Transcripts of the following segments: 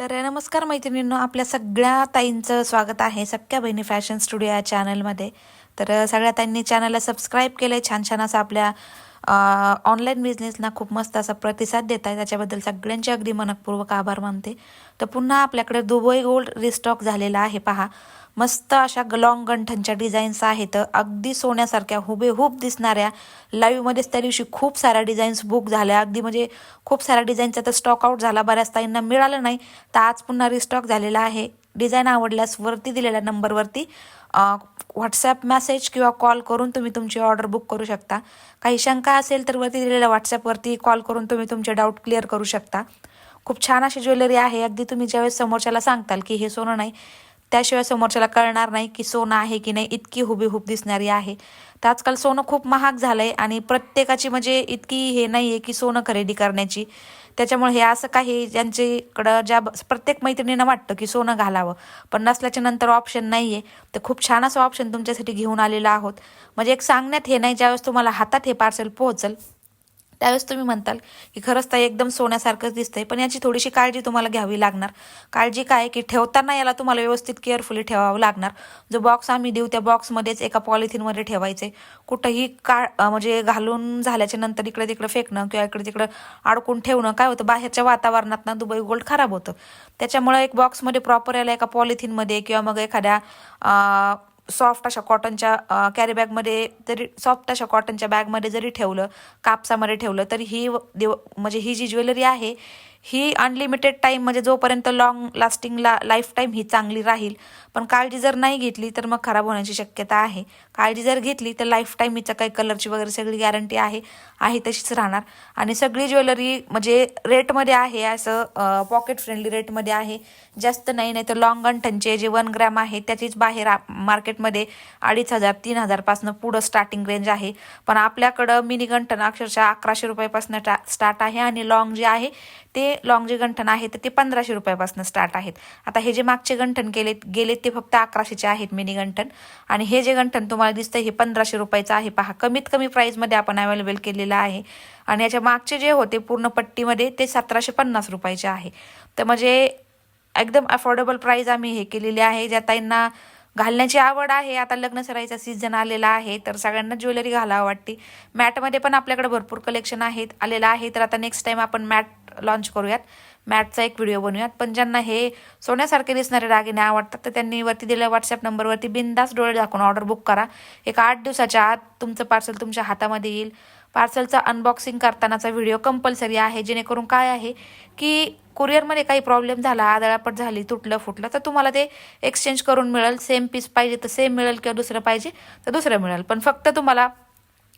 तर नमस्कार मैत्रिणींनो आपल्या सगळ्या ताईंचं स्वागत आहे सख्या बहिणी फॅशन स्टुडिओ या चॅनलमध्ये. तर सगळ्या ताईंनी चॅनलला सबस्क्राईब केलं आहे छान छान असं आपल्या ऑनलाईन बिझनेसना खूप मस्त असा प्रतिसाद देत आहे त्याच्याबद्दल सगळ्यांचे अगदी मनपूर्वक आभार मानते. तर पुन्हा आपल्याकडे दुबई गोल्ड रिस्टॉक झालेला आहे पहा. मस्त अशा लॉंग गंठनच्या डिझाईन्स आहेत. अगदी सोन्यासारख्या हुबेहूब दिसणाऱ्या लाईव्हमध्येच त्या दिवशी खूप साऱ्या डिझाईन्स बुक झाल्या. अगदी म्हणजे खूप साऱ्या डिझाईनचा तर स्टॉक आउट झाला बऱ्याच ताईंना मिळालं नाही. तर आज पुन्हा रिस्टॉक झालेला आहे. डिझाईन आवडल्यास वरती दिलेल्या नंबरवरती व्हॉट्सॲप मेसेज किंवा कॉल करून तुम्ही तुमची ऑर्डर बुक करू शकता. काही शंका असेल तर वरती दिलेल्या व्हॉट्सॲपवरती कॉल करून तुम्ही तुमचे डाऊट क्लिअर करू शकता. खूप छान अशी ज्वेलरी आहे. अगदी तुम्ही ज्यावेळेस समोरच्याला सांगताल की हे सोनं नाही त्याशिवाय समोरच्याला कळणार नाही की सोनं आहे की नाही इतकी हुबीहूब दिसणारी आहे. तर आजकाल सोनं खूप महाग झालं आहे आणि प्रत्येकाची म्हणजे इतकी हे नाही आहे की सोनं खरेदी करण्याची. त्याच्यामुळे हे असं काही ज्यांच्याकडं ज्या प्रत्येक मैत्रिणींना वाटतं की सोनं घालावं पण नसल्याच्या नंतर ऑप्शन नाही आहे तर खूप छान असं ऑप्शन तुमच्यासाठी घेऊन आलेलं आहोत. म्हणजे एक सांगण्यात हे नाही ज्यावेळेस तुम्हाला हातात हे पार्सल पोहोचल त्यावेळेस तुम्ही म्हणताल की खरंच तर एकदम सोन्यासारखंच दिसतंय पण याची थोडीशी काळजी तुम्हाला घ्यावी लागणार. काळजी काय की ठेवताना याला तुम्हाला व्यवस्थित केअरफुली ठेवावं लागणार. जो बॉक्स आम्ही देऊ त्या बॉक्समध्येच एका पॉलिथिनमध्ये ठेवायचे. कुठंही काळ म्हणजे घालून झाल्याच्यानंतर इकडे तिकडे फेकणं किंवा इकडे तिकडं अडकून ठेवणं काय होतं बाहेरच्या वातावरणात ना दुबई गोल्ड खराब होतं. त्याच्यामुळं एक बॉक्समध्ये प्रॉपर याला एका पॉलिथिनमध्ये किंवा मग एखाद्या सॉफ्ट अशा कॉटनच्या कॅरी बॅगमध्ये जरी सॉफ्ट अशा कॉटनच्या बॅगमध्ये जरी ठेवलं कापसामध्ये ठेवलं तरी ही देव म्हणजे ही जी ज्वेलरी आहे ही अनलिमिटेड टाईम म्हणजे जोपर्यंत लॉंग लास्टिंगला लाईफ टाईम ही चांगली राहील. पण काळजी जर नाही घेतली तर मग खराब होण्याची शक्यता आहे. काळजी जर घेतली तर लाईफ टाईम हिचा काही कलरची वगैरे सगळी गॅरंटी आहे आहे तशीच राहणार. आणि सगळी ज्वेलरी म्हणजे रेटमध्ये आहे असं पॉकेट फ्रेंडली रेटमध्ये आहे. जास्त नाही नाही तर लॉंग अंठनचे जे वन ग्रॅम आहे त्याचीच बाहेर मार्केटमध्ये अडीच हजार तीन हजारपासनं पुढं स्टार्टिंग रेंज आहे. पण आपल्याकडं मिनी गंठन अक्षरशः अकराशे रुपयापासून स्टार्ट आहे. आणि लॉंग जे आहे ते लॉंग जे गंठन आहे तर ते पंधराशे रुपयापासून स्टार्ट आहेत. आता हे जे मागचे गंठन केले गेले ते फक्त अकराशेचे आहेत मिनी गंठन आणि हे जे गंठन तुम्हाला दिसतं हे पंधराशे रुपयाचं आहे. पहा कमीत कमी प्राईजमध्ये आपण अवेलेबल केलेलं आहे. आणि याच्या मागचे जे होते पूर्ण पट्टीमध्ये ते सतराशे पन्नास रुपयाचे आहे. तर म्हणजे एकदम अफोर्डेबल प्राईज आम्ही हे केलेली आहे. ज्या ताईंना घालण्याची आवड आहे आता लग्न सराईचा सीझन आलेला आहे तर सगळ्यांना ज्वेलरी घालावं वाटते. मॅटमध्ये पण आपल्याकडे भरपूर कलेक्शन आहेत आलेलं आहे. तर आता नेक्स्ट टाईम आपण मॅट लॉन्च करूयात. मॅटचा एक व्हिडिओ बनवूयात. पण ज्यांना हे सोन्यासारखे दिसणारे दागिने आवडतात तर त्यांनी वरती दिलेल्या व्हॉट्सअप नंबरवरती बिंदास डोळे दाखवून ऑर्डर बुक करा. एक आठ दिवसाच्या आत तुमचं पार्सल तुमच्या हातामध्ये येईल. पार्सलचा अनबॉक्सिंग करतानाचा व्हिडिओ कंपल्सरी आहे जेणेकरून काय आहे की कुरिअरमध्ये काही प्रॉब्लेम झाला आदळापट झाली तुटलं फुटलं तर तुम्हाला ते एक्सचेंज करून मिळेल. सेम पीस पाहिजे तर सेम मिळेल किंवा दुसरं पाहिजे तर दुसरं मिळेल. पण फक्त तुम्हाला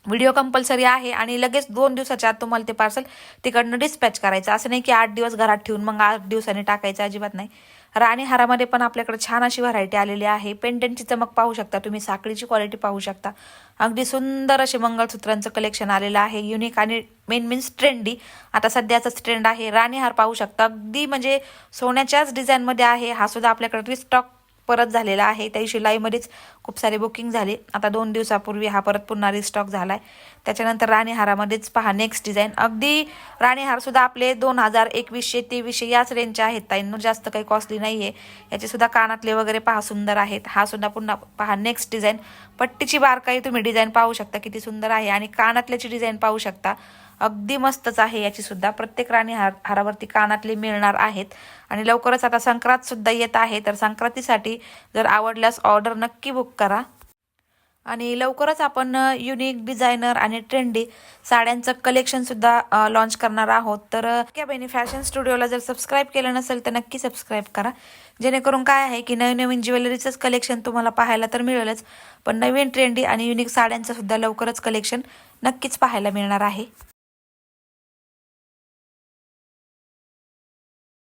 व्हिडिओ कंपल्सरी आहे आणि लगेच दोन दिवसाच्या आत तुम्हाला ते पार्सल तिकडनं डिस्पॅच करायचं. असं नाही की आठ दिवस घरात ठेवून मग आठ दिवसांनी टाकायचं अजिबात नाही. राणी हारामध्ये पण आपल्याकडे छान अशी व्हरायटी आलेली आहे. पेंडंटची चमक पाहू शकता तुम्ही साखळीची क्वालिटी पाहू शकता. अगदी सुंदर असे मंगळसूत्रांचं कलेक्शन आलेलं आहे युनिक आणि मेन मीन्स ट्रेंडी आता सध्याचाच ट्रेंड आहे. राणी हार पाहू शकता. अगदी म्हणजे सोन्याच्याच डिझाईनमध्ये आहे. हा सुद्धा आपल्याकडे रिस्टॉक परत झालेला आहे. त्याही दिवशी खूप सारे बुकिंग झाले. आता दोन दिवसापूर्वी हा परत पुन्हा रिस्टॉक झाला आहे त्याच्यानंतर राणीहारामध्येच पहा नेक्स्ट डिझाईन अगदी राणीहारसुद्धा आपले दोन हजार एकवीसशे तेवीसशे याच रेंजचे आहेत ताईंनो जास्त काही कॉस्टली नाही आहे याचेसुद्धा कानातले वगैरे पहा सुंदर आहेत. हा सुद्धा पुन्हा पहा नेक्स्ट डिझाईन पट्टीची बारकाई तुम्ही डिझाईन पाहू शकता. किती सुंदर आहे. आणि कानातल्याची डिझाईन पाहू शकता. अगदी मस्तच आहे याची सुद्धा. प्रत्येक राणी हार हारावरती कानातले मिळणार आहेत. आणि लवकरच आता संक्रांत सुद्धा येत आहे. तर संक्रांतीसाठी जर आवडल्यास ऑर्डर नक्की बुक करा. आणि लवकरच आपण युनिक डिझायनर आणि ट्रेंडी साड्यांचं कलेक्शनसुद्धा लॉन्च करणार आहोत. तर क्या बहिणी फॅशन स्टुडिओला जर सबस्क्राईब केलं नसेल तर नक्की सबस्क्राईब करा. जेणेकरून काय आहे की नवीन नवीन ज्वेलरीचंच कलेक्शन तुम्हाला पाहायला तर मिळेलच. पण नवीन ट्रेंडी आणि युनिक साड्यांचं सुद्धा लवकरच कलेक्शन नक्कीच पाहायला मिळणार आहे.